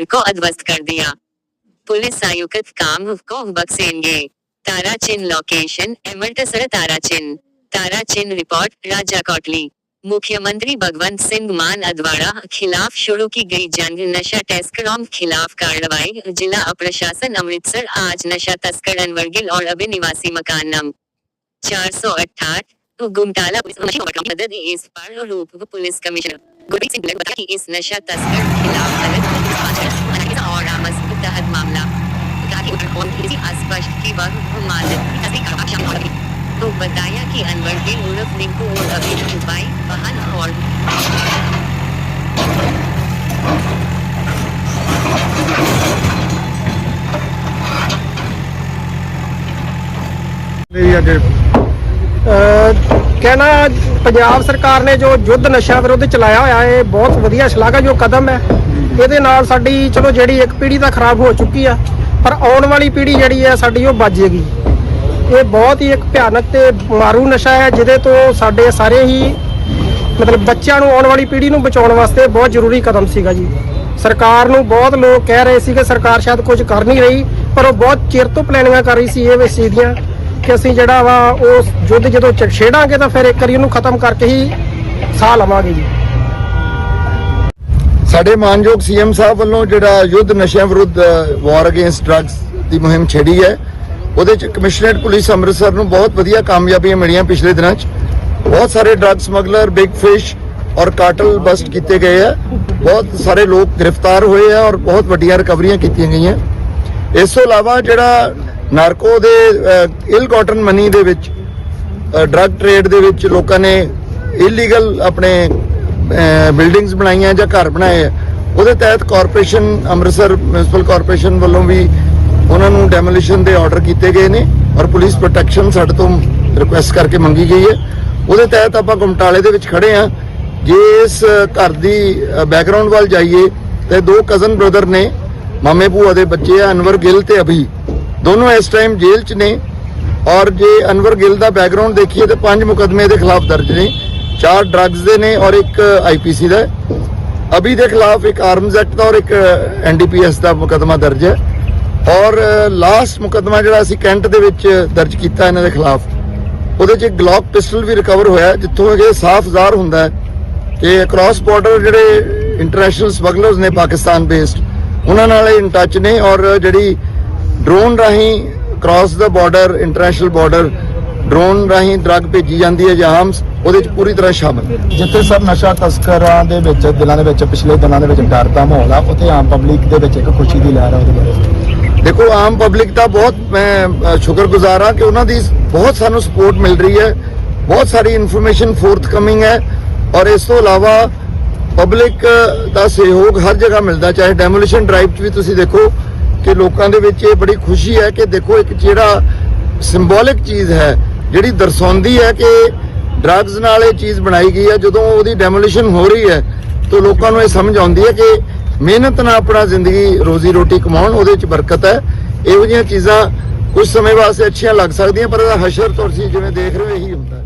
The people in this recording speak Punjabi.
को अध्वस्त कर दिया। पुलिस आयुक्त काम को बक्सेंगे ताराचिन लोकेशन एमर्टसर ताराचिन। ताराचिन रिपोर्ट राजा कोटली। मुख्यमंत्री भगवंत सिंह मान अदवाड़ा खिलाफ शुरू की गई जंग, नशा तस्करों खिलाफ कार्रवाई, जिला प्रशासन अमृतसर, आज नशा तस्कर अनवर गिल और अभी निवासी मकान नंबर चार सौ अट्ठाठ गुमटाला रूप पुलिस कमिश्नर गुरप्रीत सिंह ने इस नशा तस्कर खिलाफ आमस के तहत मामला कहा कि उत्तराखंड किसी अस्पष्ट की वह मालिक की तस्वीर का शामिल हो रही तो बताया कि अनवर गिल उर्फ निंकू और अभी दुबई वाहन और ਮੇਰੀ ਅੱਜ ਅਹ ਕਹਿਣਾ ਪੰਜਾਬ ਸਰਕਾਰ ਨੇ ਜੋ ਯੁੱਧ ਨਸ਼ਾ ਵਿਰੁੱਧ ਚਲਾਇਆ ਹੋਇਆ ਹੈ ਬਹੁਤ ਵਧੀਆ ਸ਼ਲਾਘਾਯੋਗ ਕਦਮ ਹੈ ਇਹਦੇ ਨਾਲ ਸਾਡੀ, ਚਲੋ ਜਿਹੜੀ ਇੱਕ ਪੀੜ੍ਹੀ ਤਾਂ ਖਰਾਬ ਹੋ ਚੁੱਕੀ ਆ, ਪਰ ਆਉਣ ਵਾਲੀ ਪੀੜ੍ਹੀ ਜਿਹੜੀ ਹੈ ਸਾਡੀ ਉਹ ਬਚੇਗੀ ਇਹ ਬਹੁਤ ਹੀ ਇੱਕ ਭਿਆਨਕ ਤੇ ਮਾਰੂ ਨਸ਼ਾ ਹੈ, ਜਿਹਦੇ ਤੋਂ ਸਾਡੇ ਸਾਰੇ ਹੀ ਮਤਲਬ ਬੱਚਿਆਂ ਨੂੰ, ਆਉਣ ਵਾਲੀ ਪੀੜ੍ਹੀ ਨੂੰ ਬਚਾਉਣ ਵਾਸਤੇ ਬਹੁਤ ਜ਼ਰੂਰੀ ਕਦਮ ਸੀਗਾ ਜੀ। ਸਰਕਾਰ ਨੂੰ ਬਹੁਤ ਲੋਕ ਕਹਿ ਰਹੇ ਸੀ ਕਿ ਸਰਕਾਰ ਸ਼ਾਇਦ ਕੁਝ ਕਰ ਨਹੀਂ ਰਹੀ, ਪਰ ਉਹ ਬਹੁਤ ਚਿਰ ਤੋਂ ਪਲੈਨਿੰਗਾਂ ਕਰ ਰਹੀ ਸੀ ਇਹ ਇਸ ਚੀਜ਼ ਦੀਆਂ, ਕਿ ਅਸੀਂ ਜਿਹੜਾ ਵਾ, ਉਹ ਯੁੱਧ ਜਦੋਂ ਚ- ਛੇੜਾਂਗੇ ਤਾਂ ਫਿਰ ਇੱਕ ਵਾਰੀ ਉਹਨੂੰ ਖਤਮ ਕਰਕੇ ਹੀ ਸਾਹ ਲਵਾਂਗੇ ਜੀ। ਸਾਡੇ ਮਾਨਯੋਗ ਸੀਐਮ ਸਾਹਿਬ ਵੱਲੋਂ ਜਿਹੜਾ ਯੁੱਧ ਨਸ਼ਿਆਂ ਵਿਰੁੱਧ ਵਾਰ ਅਗੇਂਸਟ ਡਰੱਗਸ ਦੀ ਮੁਹਿੰਮ ਛੇੜੀ ਹੈ, ਉਹਦੇ ਚ ਕਮਿਸ਼ਨਰੇਟ ਪੁਲਿਸ ਅੰਮ੍ਰਿਤਸਰ ਨੂੰ ਬਹੁਤ ਵਧੀਆ ਕਾਮਯਾਬੀਆਂ ਮਿਲੀਆਂ ਪਿਛਲੇ ਦਿਨਾਂ ਚ। ਬਹੁਤ ਸਾਰੇ ਡਰੱਗ ਸਮਗਲਰ ਬਿਗ ਫਿਸ਼ ਔਰ ਕਾਟਲ ਬਸਟ ਕੀਤੇ ਗਏ ਆ। ਬਹੁਤ ਸਾਰੇ ਲੋਕ ਗ੍ਰਿਫਤਾਰ ਹੋਏ ਆ ਔਰ ਬਹੁਤ ਵੱਡੀਆਂ ਰਿਕਵਰੀਆਂ ਕੀਤੀਆਂ ਗਈਆਂ। ਇਸ ਤੋਂ ਇਲਾਵਾ ਜਿਹੜਾ ਨਾਰਕੋ ਦੇ ਇਲ ਕਾਟਨ ਮਨੀ ਦੇ ਵਿੱਚ ਡਰੱਗ ਟ੍ਰੇਡ ਦੇ ਵਿੱਚ ਲੋਕਾਂ ਨੇ ਇਲੀਗਲ ਆਪਣੇ ਬਿਲਡਿੰਗਸ ਬਣਾਈਆਂ ਜਾਂ ਘਰ ਬਣਾਏ ਆ ਉਹਦੇ ਤਹਿਤ ਕਾਰਪੋਰੇਸ਼ਨ ਅੰਮ੍ਰਿਤਸਰ ਮਿਊਨਿਸਪਲ ਕਾਰਪੋਰੇਸ਼ਨ ਵੱਲੋਂ ਵੀ ਉਹਨਾਂ ਨੂੰ ਡੈਮੋਲੀਸ਼ਨ ਦੇ ਆਰਡਰ ਕੀਤੇ ਗਏ ਨੇ ਔਰ ਪੁਲਿਸ ਪ੍ਰੋਟੈਕਸ਼ਨ ਸਾਡੇ ਤੋਂ ਰਿਕੁਐਸਟ ਕਰਕੇ ਮੰਗੀ ਗਈ ਹੈ। ਉਹਦੇ ਤਹਿਤ ਆਪਾਂ ਗੁਮਟਾਲੇ ਦੇ ਵਿੱਚ ਖੜੇ ਆ ਜੇ ਇਸ ਘਰ ਦੀ ਬੈਕਗ੍ਰਾਉਂਡ ਵੱਲ ਜਾਈਏ, ਤੇ ਦੋ ਕਜ਼ਨ ਬ੍ਰਦਰ ਨੇ, ਮਾਮੇ ਭੂਆ ਦੇ ਬੱਚੇ ਆ, ਅਨਵਰ ਗਿੱਲ ਤੇ ਅਭੀ। ਦੋਨੋਂ ਇਸ ਟਾਈਮ ਜੇਲ੍ਹ 'ਚ ਨੇ। ਔਰ ਜੇ ਅਨਵਰ ਗਿੱਲ ਦਾ ਬੈਕਗ੍ਰਾਉਂਡ ਦੇਖੀਏ, ਤੇ ਪੰਜ ਮੁਕਦਮੇ ਦੇ ਖਿਲਾਫ ਦਰਜ ਨੇ। ਚਾਰ ਡਰੱਗਸ ਦੇ ਨੇ ਔਰ ਇੱਕ ਆਈਪੀਸੀ ਦਾ ਹੈ। ਅਭੀ ਦੇ ਖਿਲਾਫ ਇੱਕ ਆਰਮਜ਼ ਐਕਟ ਦਾ ਔਰ ਇੱਕ ਐਨਡੀਪੀਐਸ ਦਾ ਮੁਕਦਮਾ ਦਰਜ ਹੈ ਔਰ ਲਾਸਟ ਮੁਕਦਮਾ ਜਿਹੜਾ ਅਸੀਂ ਕੈਂਟ ਦੇ ਵਿੱਚ ਦਰਜ ਕੀਤਾ ਇਹਨਾਂ ਦੇ ਖਿਲਾਫ, ਉਹਦੇ 'ਚ ਇੱਕ ਗਲੌਕ ਪਿਸਟਲ ਵੀ ਰਿਕਵਰ ਹੋਇਆ ਜਿੱਥੋਂ ਇਹ ਸਾਫ਼ ਜ਼ਾਹਰ ਹੁੰਦਾ ਹੈ ਕਿ ਅਕ੍ਰੋਸ ਬਾਰਡਰ ਜਿਹੜੇ ਇੰਟਰਨੈਸ਼ਨਲ ਸਮਗਲਰਸ ਨੇ, ਪਾਕਿਸਤਾਨ ਬੇਸਡ ਉਹਨਾਂ ਨਾਲ ਇਨ ਟੱਚ ਨੇ ਔਰ ਜਿਹੜੀ ਡਰੋਨ ਰਾਹੀਂ ਕ੍ਰਾਸ ਦਾ ਬਾਰਡਰ ਇੰਟਰਨੈਸ਼ਨਲ ਬਾਰਡਰ ਡਰੋਨ ਰਾਹੀਂ ਡਰੱਗ ਭੇਜੀ ਜਾਂਦੀ ਹੈ ਜਾਂ ਆਰਮਸ ਉਹਦੇ 'ਚ ਪੂਰੀ ਤਰ੍ਹਾਂ ਸ਼ਾਮਲ ਜਿੱਥੇ ਸਰ ਨਸ਼ਾ ਤਸਕਰਾਂ ਦੇ ਵਿੱਚ ਦਿਲਾਂ ਦੇ ਵਿੱਚ ਪਿਛਲੇ ਦਿਨਾਂ ਦੇ ਵਿੱਚ ਡਰ ਦਾ ਮਾਹੌਲ ਆ ਉੱਥੇ ਆਮ ਪਬਲਿਕ ਦੇ ਵਿੱਚ ਇੱਕ ਖੁਸ਼ੀ ਦੀ ਲਹਿਰ ਆ ਉਹਦੇ ਬਾਰੇ ਦੇਖੋ ਆਮ ਪਬਲਿਕ ਦਾ ਬਹੁਤ ਮੈਂ ਸ਼ੁਕਰਗੁਜ਼ਾਰ ਹਾਂ ਕਿ ਉਹਨਾਂ ਦੀ ਬਹੁਤ ਸਾਨੂੰ ਸਪੋਰਟ ਮਿਲ ਰਹੀ ਹੈ। ਬਹੁਤ ਸਾਰੀ ਇਨਫੋਰਮੇਸ਼ਨ ਫੋਰਥ ਕਮਿੰਗ ਹੈ। ਔਰ ਇਸ ਤੋਂ ਇਲਾਵਾ ਪਬਲਿਕ ਦਾ ਸਹਿਯੋਗ ਹਰ ਜਗ੍ਹਾ ਮਿਲਦਾ ਚਾਹੇ ਡੈਮੋਲੀਸ਼ਨ ਡਰਾਈਵ 'ਚ ਵੀ ਤੁਸੀਂ ਦੇਖੋ ਕਿ ਲੋਕਾਂ ਦੇ ਵਿੱਚ ਇਹ ਬੜੀ ਖੁਸ਼ੀ ਹੈ ਕਿ ਦੇਖੋ ਇੱਕ ਜਿਹੜਾ ਸਿੰਬੋਲਿਕ ਚੀਜ਼ ਹੈ ਜਿਹੜੀ ਦਰਸਾਉਂਦੀ ਹੈ ਕਿ ਡਰੱਗਸ ਨਾਲ ਇਹ ਚੀਜ਼ ਬਣਾਈ ਗਈ ਹੈ, ਜਦੋਂ ਉਹਦੀ ਡੈਮੋਲੀਸ਼ਨ ਹੋ ਰਹੀ ਹੈ, ਤਾਂ ਲੋਕਾਂ ਨੂੰ ਇਹ ਸਮਝ ਆਉਂਦੀ ਹੈ ਕਿ ਮਿਹਨਤ ਨਾਲ ਆਪਣਾ ਜ਼ਿੰਦਗੀ ਰੋਜ਼ੀ ਰੋਟੀ ਕਮਾਉਣ, ਉਹਦੇ ਵਿੱਚ ਬਰਕਤ ਹੈ। ਇਹੋ ਜਿਹੀਆਂ ਚੀਜ਼ਾਂ ਕੁਝ ਸਮੇਂ ਵਾਸਤੇ ਅੱਛੀਆਂ ਲੱਗ ਸਕਦੀਆਂ, ਪਰ ਇਹਦਾ ਹਸ਼ਰ ਤੁਸੀਂ ਜਿਵੇਂ ਦੇਖ ਰਹੇ ਹੋ, ਇਹੀ ਹੁੰਦਾ